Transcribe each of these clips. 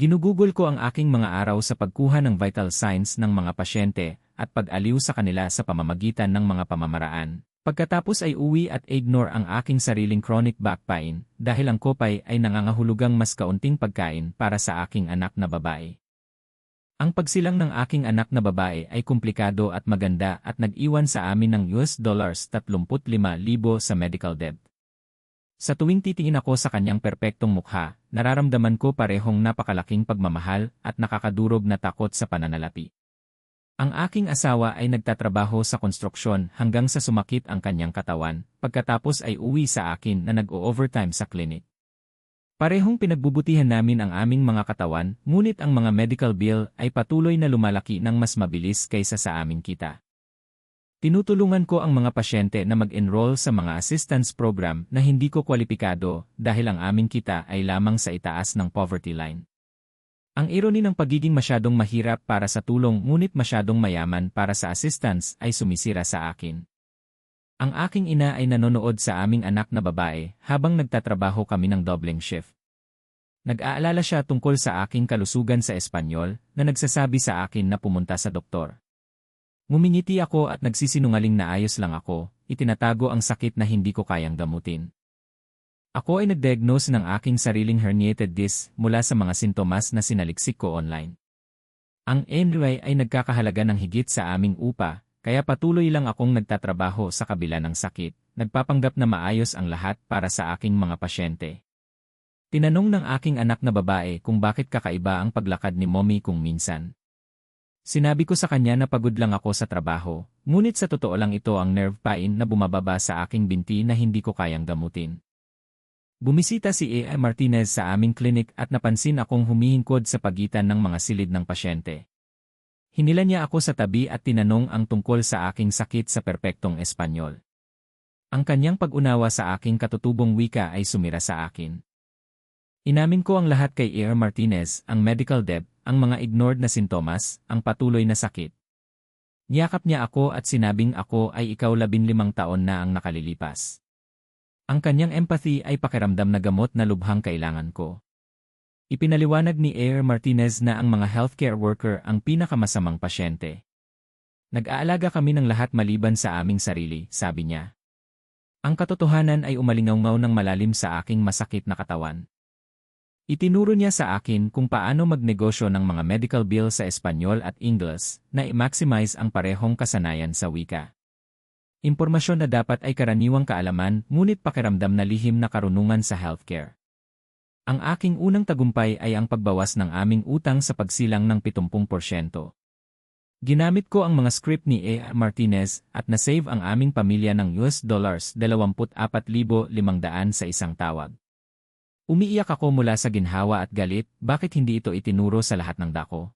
Ginugugol ko ang aking mga araw sa pagkuha ng vital signs ng mga pasyente at pag-aliw sa kanila sa pamamagitan ng mga pamamaraan. Pagkatapos ay uwi at ignore ang aking sariling chronic back pain dahil ang kopay ay nangangahulugang mas kaunting pagkain para sa aking anak na babae. Ang pagsilang ng aking anak na babae ay komplikado at maganda at nag-iwan sa amin ng US dollars 35,000 sa medical debt. Sa tuwing titingin ako sa kanyang perpektong mukha, nararamdaman ko parehong napakalaking pagmamahal at nakakadurog na takot sa pananalapi. Ang aking asawa ay nagtatrabaho sa konstruksyon hanggang sa sumakit ang kanyang katawan, pagkatapos ay uwi sa akin na nag-o-overtime sa klinik. Parehong pinagbubutihan namin ang aming mga katawan, ngunit ang mga medical bill ay patuloy na lumalaki ng mas mabilis kaysa sa aming kita. Tinutulungan ko ang mga pasyente na mag-enroll sa mga assistance program na hindi ko kwalipikado dahil ang aming kita ay lamang sa itaas ng poverty line. Ang irony ng pagiging masyadong mahirap para sa tulong ngunit masyadong mayaman para sa assistance ay sumisira sa akin. Ang aking ina ay nanonood sa aming anak na babae habang nagtatrabaho kami ng doubling shift. Nag-aalala siya tungkol sa aking kalusugan sa Espanyol na nagsasabi sa akin na pumunta sa doktor. Ngumingiti ako at nagsisinungaling na ayos lang ako, itinatago ang sakit na hindi ko kayang gamutin. Ako ay nag-diagnose ng aking sariling herniated disc mula sa mga sintomas na sinaliksik ko online. Ang NRY ay nagkakahalaga ng higit sa aming upa, kaya patuloy lang akong nagtatrabaho sa kabila ng sakit, nagpapanggap na maayos ang lahat para sa aking mga pasyente. Tinanong ng aking anak na babae kung bakit kakaiba ang paglakad ni mommy kung minsan. Sinabi ko sa kanya na pagod lang ako sa trabaho, ngunit sa totoo lang ito ang nerve pain na bumababa sa aking binti na hindi ko kayang gamutin. Bumisita si A.I. Martinez sa aming klinik at napansin akong humihingkod sa pagitan ng mga silid ng pasyente. Hinila niya ako sa tabi at tinanong ang tungkol sa aking sakit sa perpektong Espanyol. Ang kanyang pag-unawa sa aking katutubong wika ay sumira sa akin. Inamin ko ang lahat kay A.R. Martinez, ang medical debt, ang mga ignored na sintomas, ang patuloy na sakit. Niyakap niya ako at sinabing ako ay ikaw labinlimang taon na ang nakalilipas. Ang kanyang empathy ay pakiramdam na gamot na lubhang kailangan ko. Ipinaliwanag ni Air Martinez na ang mga healthcare worker ang pinakamasamang pasyente. Nag-aalaga kami ng lahat maliban sa aming sarili, sabi niya. Ang katotohanan ay umalingaw ng malalim sa aking masakit na katawan. Itinuro niya sa akin kung paano magnegosyo ng mga medical bill sa Espanyol at Ingles na i-maximize ang parehong kasanayan sa wika. Impormasyon na dapat ay karaniwang kaalaman ngunit pakiramdam na lihim na karunungan sa healthcare. Ang aking unang tagumpay ay ang pagbawas ng aming utang sa pagsilang ng 70%. Ginamit ko ang mga script ni A. Martinez at na-save ang aming pamilya ng US dollars 24,500 sa isang tawag. Umiiyak ako mula sa ginhawa at galit, bakit hindi ito itinuro sa lahat ng dako?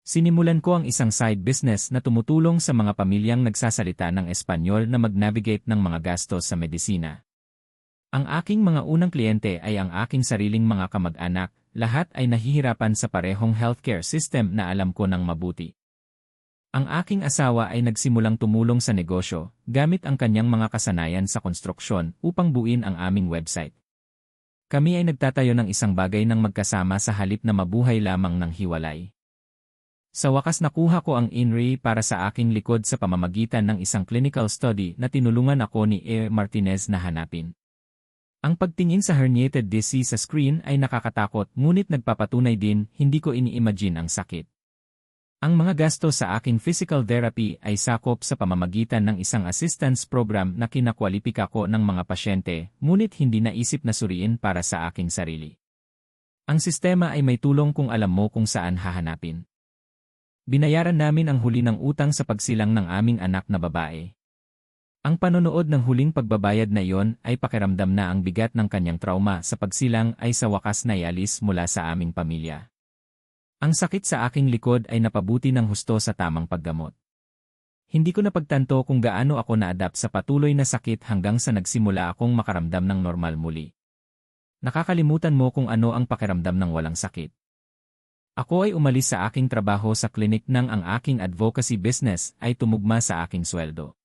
Sinimulan ko ang isang side business na tumutulong sa mga pamilyang nagsasalita ng Espanyol na mag-navigate ng mga gastos sa medisina. Ang aking mga unang kliyente ay ang aking sariling mga kamag-anak, lahat ay nahihirapan sa parehong healthcare system na alam ko ng mabuti. Ang aking asawa ay nagsimulang tumulong sa negosyo, gamit ang kanyang mga kasanayan sa konstruksyon upang buin ang aming website. Kami ay nagtatayo ng isang bagay ng magkasama sa halip na mabuhay lamang ng hiwalay. Sa wakas nakuha ko ang INRI para sa aking likod sa pamamagitan ng isang clinical study na tinulungan ako ni A. Martinez na hanapin. Ang pagtingin sa herniated disc sa screen ay nakakatakot ngunit nagpapatunay din hindi ko ini-imagine ang sakit. Ang mga gasto sa aking physical therapy ay sakop sa pamamagitan ng isang assistance program na kinakwalipika ko ng mga pasyente, ngunit hindi naisip na suriin para sa aking sarili. Ang sistema ay may tulong kung alam mo kung saan hahanapin. Binayaran namin ang huli ng utang sa pagsilang ng aming anak na babae. Ang panonood ng huling pagbabayad na iyon ay pakiramdam na ang bigat ng kanyang trauma sa pagsilang ay sa wakas na ialis mula sa aming pamilya. Ang sakit sa aking likod ay napabuti ng husto sa tamang paggamot. Hindi ko napagtanto kung gaano ako na-adapt sa patuloy na sakit hanggang sa nagsimula akong makaramdam ng normal muli. Nakakalimutan mo kung ano ang pakiramdam ng walang sakit. Ako ay umalis sa aking trabaho sa klinik nang ang aking advocacy business ay tumugma sa aking sweldo.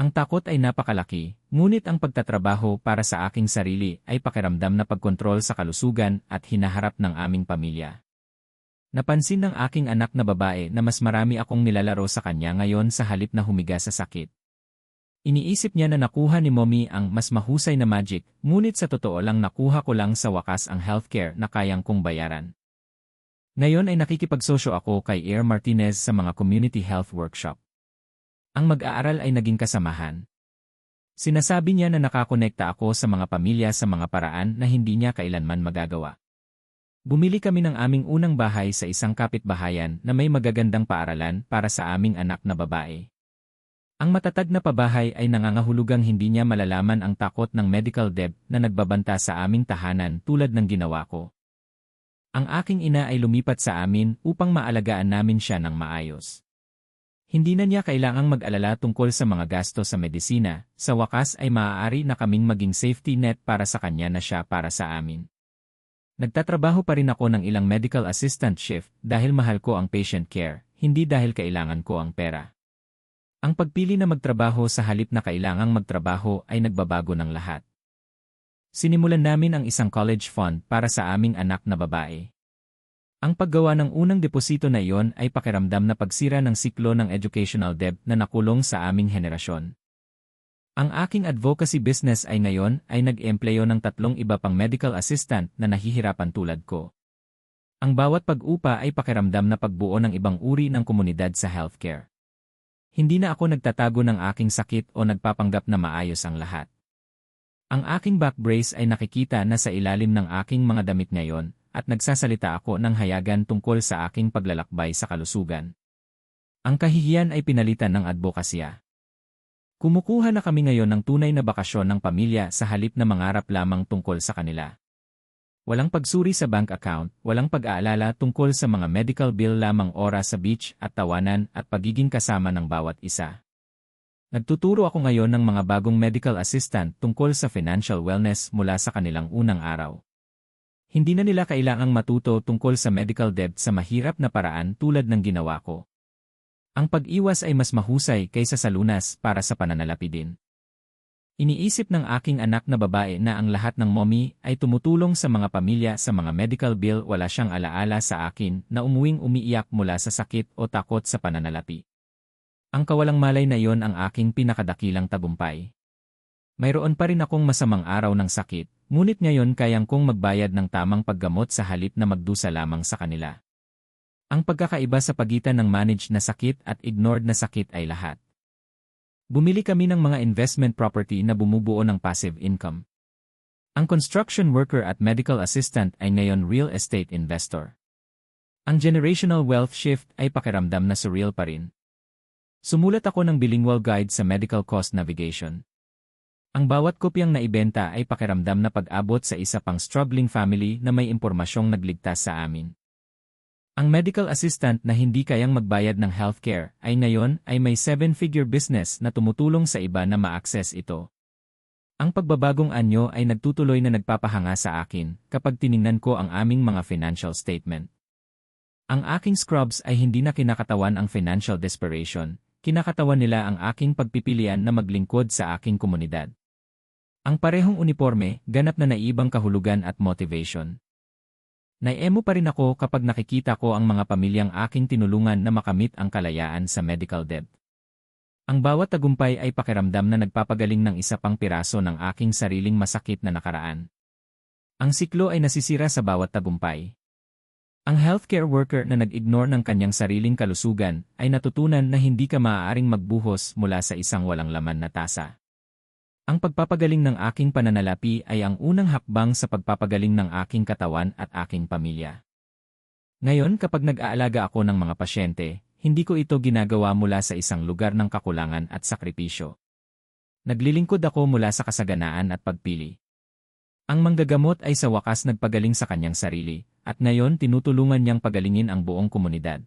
Ang takot ay napakalaki, ngunit ang pagtatrabaho para sa aking sarili ay pakiramdam na pagkontrol sa kalusugan at hinaharap ng aming pamilya. Napansin ng aking anak na babae na mas marami akong nilalaro sa kanya ngayon sa halip na humiga sa sakit. Iniisip niya na nakuha ni mommy ang mas mahusay na magic, ngunit sa totoo lang nakuha ko lang sa wakas ang healthcare na kayang kong bayaran. Ngayon ay nakikipagsosyo ako kay Air Martinez sa mga community health workshop. Ang mag-aaral ay naging kasamahan. Sinasabi niya na nakakonekta ako sa mga pamilya sa mga paraan na hindi niya kailanman magagawa. Bumili kami ng aming unang bahay sa isang kapitbahayan na may magagandang paaralan para sa aming anak na babae. Ang matatag na pabahay ay nangangahulugang hindi niya malalaman ang takot ng medical debt na nagbabanta sa aming tahanan tulad ng ginawa ko. Ang aking ina ay lumipat sa amin upang maalagaan namin siya ng maayos. Hindi na niya kailangang mag-alala tungkol sa mga gasto sa medisina, sa wakas ay maaari na kaming maging safety net para sa kanya na siya para sa amin. Nagtatrabaho pa rin ako ng ilang medical assistant shift dahil mahal ko ang patient care, hindi dahil kailangan ko ang pera. Ang pagpili na magtrabaho sa halip na kailangang magtrabaho ay nagbabago ng lahat. Sinimulan namin ang isang college fund para sa aming anak na babae. Ang paggawa ng unang deposito na iyon ay pakiramdam na pagsira ng siklo ng educational debt na nakulong sa aming henerasyon. Ang aking advocacy business ay ngayon ay nag-empleyo ng tatlong iba pang medical assistant na nahihirapan tulad ko. Ang bawat pag-upa ay pakiramdam na pagbuo ng ibang uri ng komunidad sa healthcare. Hindi na ako nagtatago ng aking sakit o nagpapanggap na maayos ang lahat. Ang aking back brace ay nakikita na sa ilalim ng aking mga damit ngayon at nagsasalita ako ng hayagan tungkol sa aking paglalakbay sa kalusugan. Ang kahihiyan ay pinalitan ng advokasya. Kumukuha na kami ngayon ng tunay na bakasyon ng pamilya sa halip na mangarap lamang tungkol sa kanila. Walang pagsuri sa bank account, walang pag-aalala tungkol sa mga medical bill lamang oras sa beach at tawanan at pagiging kasama ng bawat isa. Nagtuturo ako ngayon ng mga bagong medical assistant tungkol sa financial wellness mula sa kanilang unang araw. Hindi na nila kailangang matuto tungkol sa medical debt sa mahirap na paraan tulad ng ginawa ko. Ang pag-iwas ay mas mahusay kaysa sa lunas para sa pananalapi din. Iniisip ng aking anak na babae na ang lahat ng mommy ay tumutulong sa mga pamilya sa mga medical bill wala siyang alaala sa akin na umuwing umiiyak mula sa sakit o takot sa pananalapi. Ang kawalang malay na iyon ang aking pinakadakilang tagumpay. Mayroon pa rin akong masamang araw ng sakit, Ngunit ngayon kayang kong magbayad ng tamang paggamot sa halip na magdusa lamang sa kanila. Ang pagkakaiba sa pagitan ng managed na sakit at ignored na sakit ay lahat. Bumili kami ng mga investment property na bumubuo ng passive income. Ang construction worker at medical assistant ay ngayon real estate investor. Ang generational wealth shift ay pakiramdam na surreal pa rin. Sumulat ako ng bilingual guide sa medical cost navigation. Ang bawat kopyang naibenta ay pakiramdam na pag-abot sa isa pang struggling family na may impormasyong nagligtas sa amin. Ang medical assistant na hindi kayang magbayad ng healthcare ay ngayon ay may seven-figure business na tumutulong sa iba na ma-access ito. Ang pagbabagong anyo ay nagtutuloy na nagpapahanga sa akin kapag tiningnan ko ang aming mga financial statement. Ang aking scrubs ay hindi na kinakatawan ang financial desperation, kinakatawan nila ang aking pagpipilian na maglingkod sa aking komunidad. Ang parehong uniforme, ganap na naibang kahulugan at motivation. Naiemo pa rin ako kapag nakikita ko ang mga pamilyang aking tinulungan na makamit ang kalayaan sa medical debt. Ang bawat tagumpay ay pakiramdam na nagpapagaling ng isa pang piraso ng aking sariling masakit na nakaraan. Ang siklo ay nasisira sa bawat tagumpay. Ang healthcare worker na nag-ignore ng kanyang sariling kalusugan ay natutunan na hindi ka maaaring magbuhos mula sa isang walang laman na tasa. Ang pagpapagaling ng aking pananalapi ay ang unang hakbang sa pagpapagaling ng aking katawan at aking pamilya. Ngayon kapag nag-aalaga ako ng mga pasyente, hindi ko ito ginagawa mula sa isang lugar ng kakulangan at sakripisyo. Naglilingkod ako mula sa kasaganaan at pagpili. Ang manggagamot ay sa wakas nagpagaling sa kanyang sarili, at ngayon tinutulungan niyang pagalingin ang buong komunidad.